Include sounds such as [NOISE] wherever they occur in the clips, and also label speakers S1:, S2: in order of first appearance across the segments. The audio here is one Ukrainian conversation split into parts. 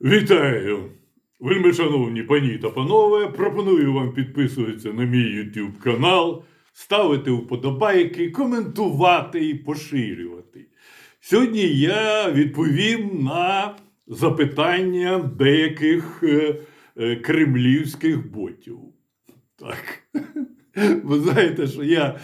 S1: Вітаю! Вельми шановні пані та панове, пропоную вам підписуватися на мій YouTube канал, ставити вподобайки, коментувати і поширювати. Сьогодні я відповім на запитання деяких е, е, кремлівських ботів. Так. [LAUGHS] Ви знаєте, що я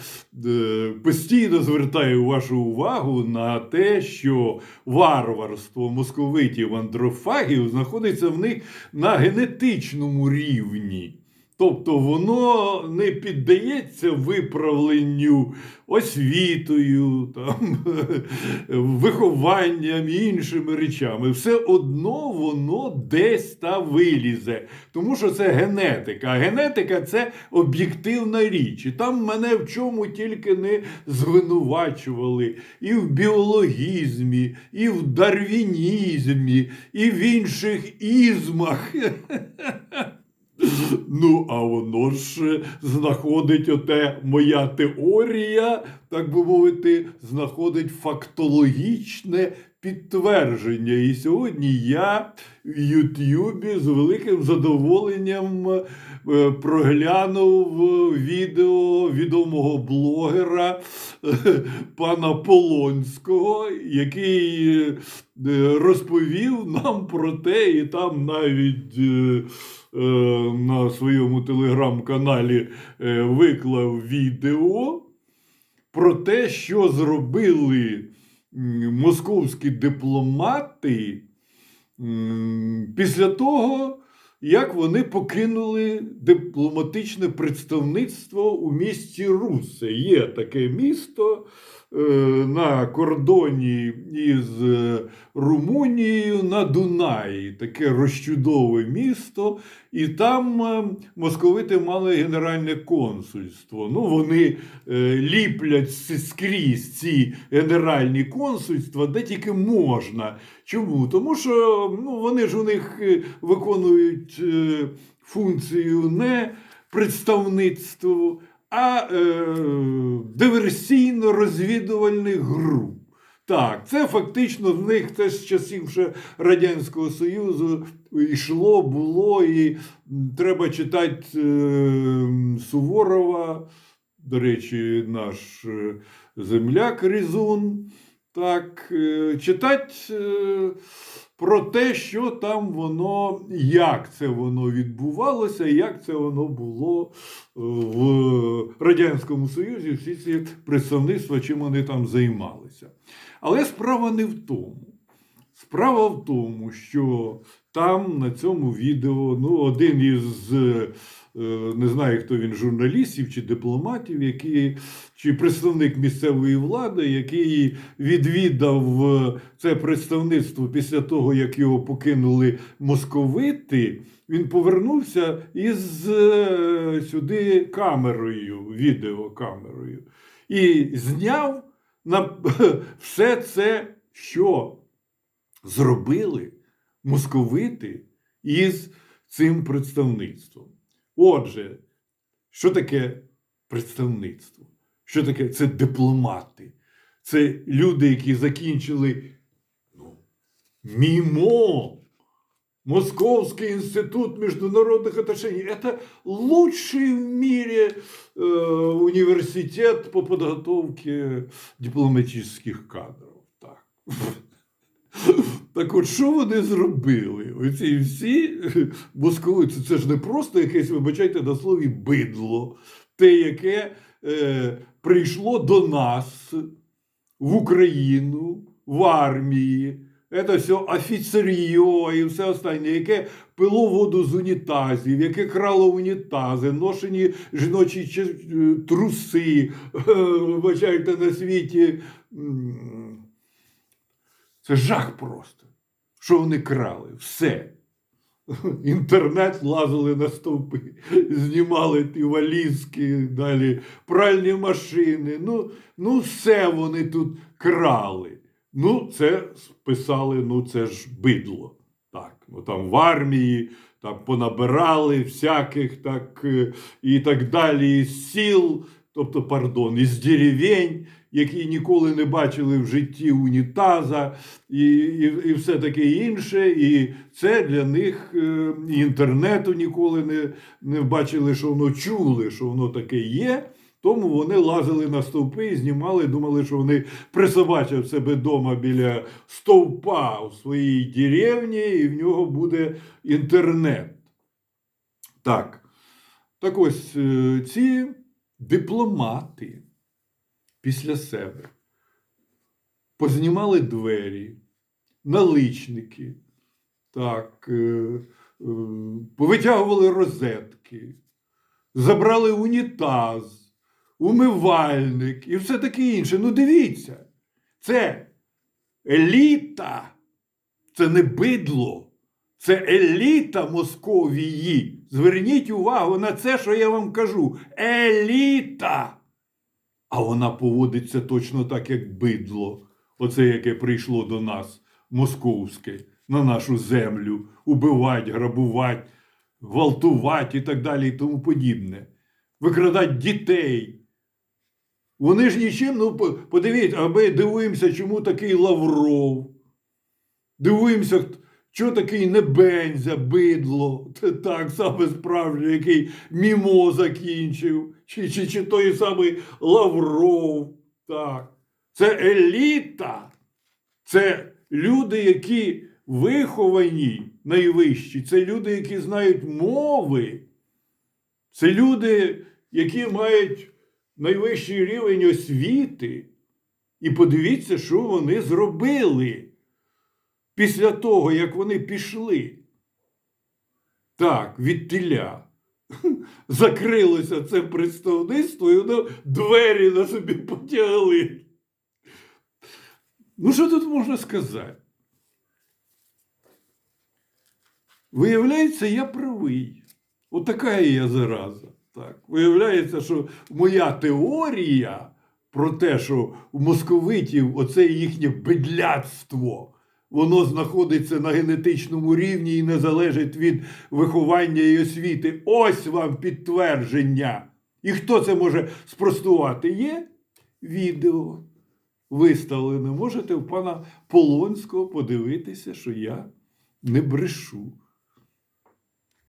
S1: е, постійно звертаю вашу увагу на те, що варварство московитів андрофагів знаходиться в них на генетичному рівні. Тобто воно не піддається виправленню освітою, там, [LAUGHS] вихованням і іншими речами. Все одно воно десь та вилізе. Тому що це генетика. А генетика це об'єктивна річ. І там мене в чому тільки не звинувачували. І в біологізмі, і в дарвінізмі, і в інших ізмах. [LAUGHS] Ну, а воно ж знаходить оте моя теорія, так би мовити, знаходить фактологічне підтвердження. І сьогодні я в Ютубі з великим задоволенням е, проглянув відео відомого блогера е, пана Полонського, який е, розповів нам про те, і там навіть. Е, на своєму телеграм-каналі е, виклав відео про те, що зробили московські дипломати після того, як вони покинули дипломатичне представництво у місті Русе. Є таке місто на кордоні із е, Румунією на Дунаї, таке розчудове місто, і там е, московити мали генеральне консульство. Ну, вони е, ліплять скрізь ці генеральні консульства, де тільки можна. Чому? Тому що ну, вони ж у них е, виконують е, функцію не представництво, а е, диверсійно-розвідувальних груп. Так, це фактично в них це з часів ще Радянського Союзу йшло, було, і треба читати е, Суворова, до речі, наш е, земляк Різун. Так, е, читати е, про те, що там воно, як це воно відбувалося, як це воно було е, в Радянському Союзі, всі ці представництва, чим вони там займалися. Але справа не в тому. Справа в тому, що там на цьому відео ну, один із е, не знаю, хто він журналістів чи дипломатів, які, чи представник місцевої влади, який відвідав е, це представництво після того, як його покинули московити, він повернувся із е, сюди камерою, відеокамерою, і зняв на [LAUGHS] все це, що зробили московити із цим представництвом. Отже, що таке представництво? Що таке? Це дипломати. Це люди, які закінчили ну, МІМО, Московский институт международных отношений. Это лучший в мире э, университет по подготовке дипломатических кадрів. Так. Так от, що вони зробили? Оці всі [LAUGHS] московиці, це ж не просто якесь, вибачайте, на слові бидло, те, яке е, прийшло до нас в Україну, в армії. Це все офіцер'йо і все останнє, яке пило воду з унітазів, яке крало унітази, ношені жіночі труси, [LAUGHS] вибачайте, на світі. Це жах просто. Що вони крали? Все. Інтернет лазили на стовпи, знімали ті валізки, далі пральні машини. Ну, ну все вони тут крали. Ну, це писали, ну це ж бидло. Так, ну там в армії там понабирали всяких так е, і так далі, із сіл тобто, пардон, із деревень, які ніколи не бачили в житті унітаза і, і, і все таке інше. І це для них е, і інтернету ніколи не, не бачили, що воно чули, що воно таке є. Тому вони лазили на стовпи і знімали, думали, що вони присобачать себе вдома біля стовпа у своїй деревні, і в нього буде інтернет. Так. Так ось е, ці дипломати після себе познімали двері, наличники, так, е, е, повитягували розетки, забрали унітаз, умивальник і все таке інше. Ну, дивіться, це еліта, це не бидло, це еліта Московії. Зверніть увагу на це, що я вам кажу. Еліта! А вона поводиться точно так, як бидло, оце яке прийшло до нас, московське, на нашу землю, убивать, грабувати, гвалтувати і так далі, і тому подібне. Викрадати дітей. Вони ж нічим, ну подивіться, а ми дивуємося, чому такий Лавров. Дивуємося, що такий Небензя, бидло, Це так саме справжнє, який мімо закінчив, чи, чи, чи той самий Лавров. Так. Це еліта. Це люди, які виховані найвищі, це люди, які знають мови. Це люди, які мають найвищий рівень освіти. І подивіться, що вони зробили після того, як вони пішли. Так, від тіля. [LAUGHS] Закрилося це представництво, і воно двері на собі потягли. Ну, що тут можна сказати? Виявляється, я правий. Отака я зараза. Так. Виявляється, що моя теорія про те, що у московитів оце їхнє бедляцтво, воно знаходиться на генетичному рівні і не залежить від виховання і освіти. Ось вам підтвердження. І хто це може спростувати? Є відео виставлене. Можете в пана Полонського подивитися, що я не брешу.